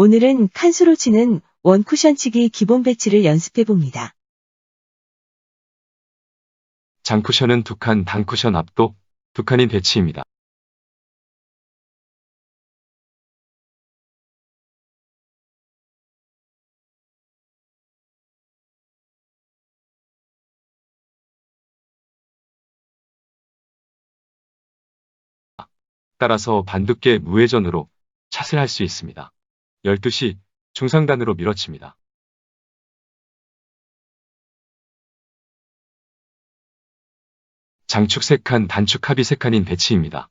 오늘은 칸수로 치는 원쿠션 치기 기본 배치를 연습해 봅니다. 장쿠션은 두 칸, 단쿠션 앞도 두 칸인 배치입니다. 따라서 반두께 무회전으로 샷을 할 수 있습니다. 12시 중상단으로 밀어칩니다. 장축 3칸, 단축 합이 3칸인 배치입니다.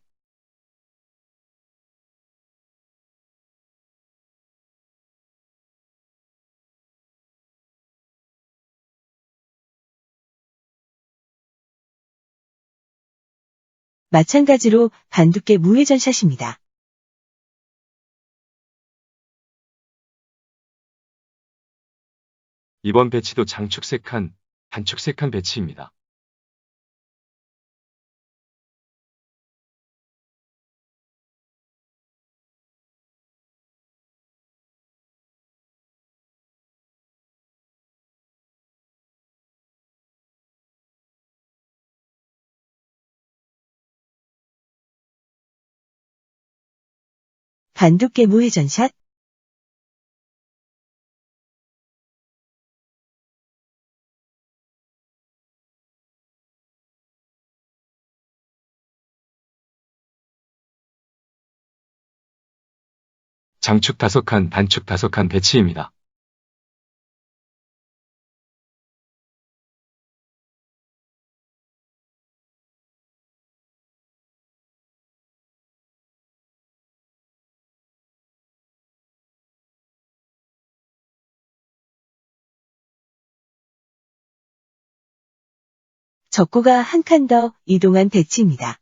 마찬가지로 반두께 무회전 샷입니다. 이번 배치도 장축 3칸, 단축 3칸 배치입니다. 반두께 무회전 샷, 장축 5칸, 단축 5칸 배치입니다. 적구가 한 칸 더 이동한 배치입니다.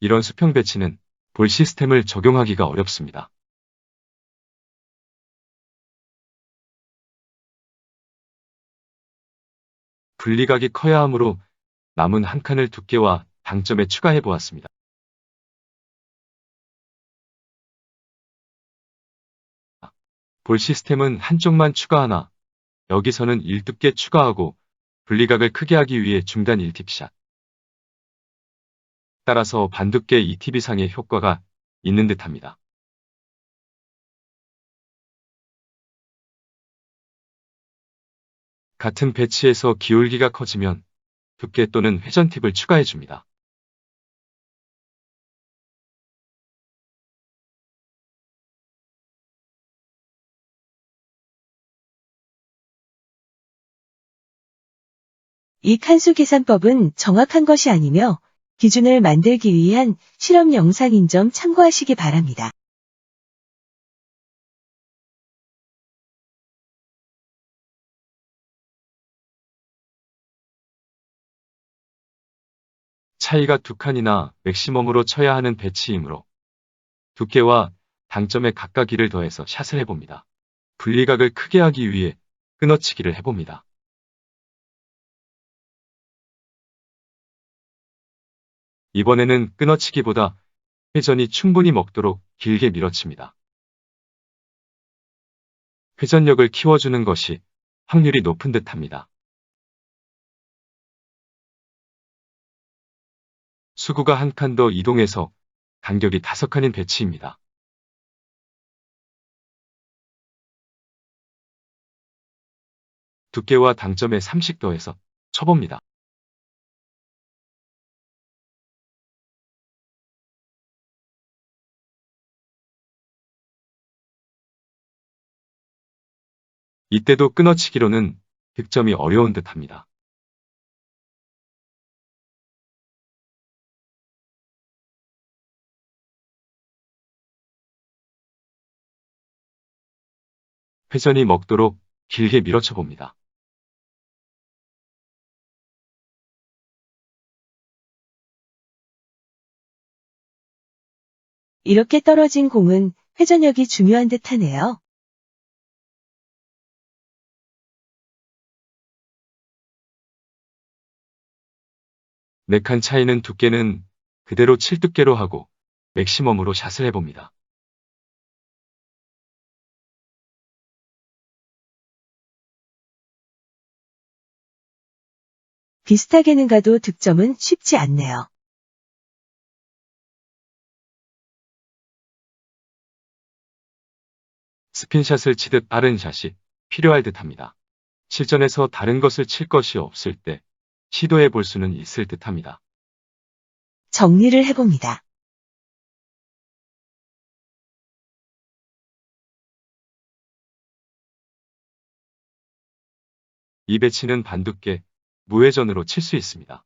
이런 수평 배치는 볼 시스템을 적용하기가 어렵습니다. 분리각이 커야 하므로 남은 한 칸을 두께와 당점에 추가해 보았습니다. 볼 시스템은 한쪽만 추가하나 여기서는 1두께 추가하고 분리각을 크게 하기 위해 중단 1팁샷. 따라서 2팁 이상의 효과가 있는 듯합니다. 같은 배치에서 기울기가 커지면 두께 또는 회전 팁을 추가해 줍니다. 이 칸수 계산법은 정확한 것이 아니며 기준을 만들기 위한 실험 영상인 점 참고하시기 바랍니다. 차이가 두 칸이나 맥시멈으로 쳐야 하는 배치이므로 두께와 당점에 각각이를 더해서 샷을 해봅니다. 분리각을 크게 하기 위해 끊어치기를 해봅니다. 이번에는 끊어치기보다 회전이 충분히 먹도록 길게 밀어칩니다. 회전력을 키워주는 것이 확률이 높은 듯합니다. 수구가 한 칸 더 이동해서 간격이 다섯 칸인 배치입니다. 두께와 당점에 3씩 더해서 쳐봅니다. 이때도 끊어치기로는 득점이 어려운 듯합니다. 회전이 먹도록 길게 밀어쳐 봅니다. 이렇게 떨어진 공은 회전력이 중요한 듯하네요. 네칸 차이는 두께는 그대로 7두께로 하고 맥시멈으로 샷을 해봅니다. 비슷하게는 가도 득점은 쉽지 않네요. 스핀샷을 치듯 빠른 샷이 필요할 듯 합니다. 실전에서 다른 것을 칠 것이 없을 때 시도해 볼 수는 있을 듯 합니다. 정리를 해봅니다. 이 배치는 반두께 무회전으로 칠 수 있습니다.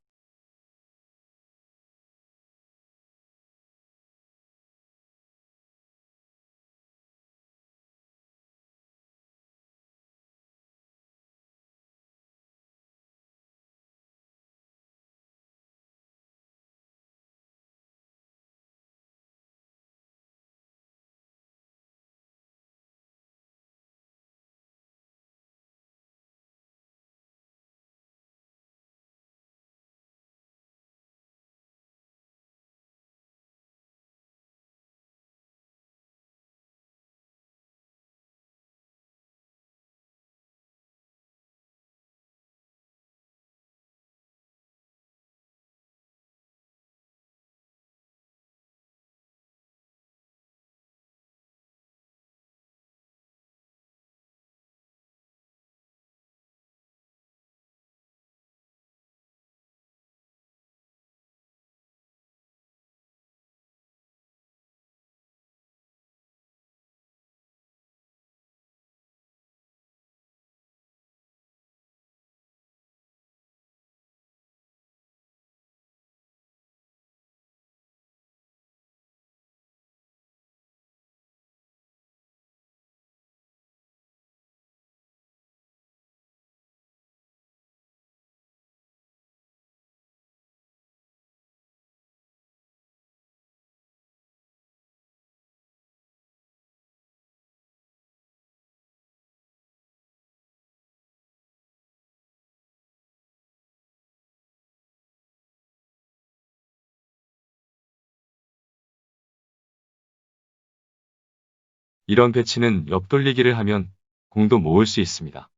이런 배치는 옆돌리기를 하면 공도 모을 수 있습니다.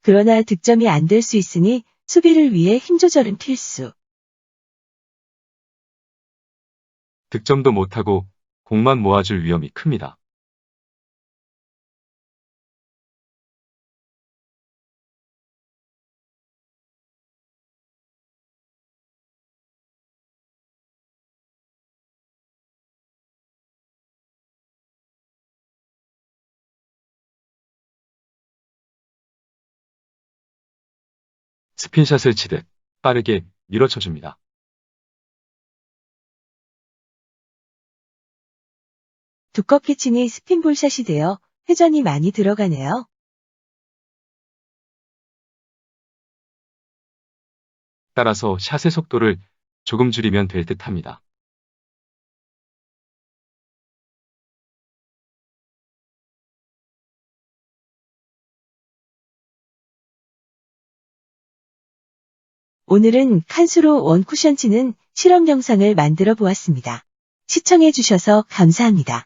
그러나 득점이 안 될 수 있으니 수비를 위해 힘 조절은 필수. 득점도 못하고 공만 모아줄 위험이 큽니다. 스핀샷을 치듯 빠르게 밀어쳐줍니다. 두껍게 치니 스핀볼샷이 되어 회전이 많이 들어가네요. 따라서 샷의 속도를 조금 줄이면 될 듯 합니다. 오늘은 칸수로 원쿠션 치는 실험 영상을 만들어 보았습니다. 시청해 주셔서 감사합니다.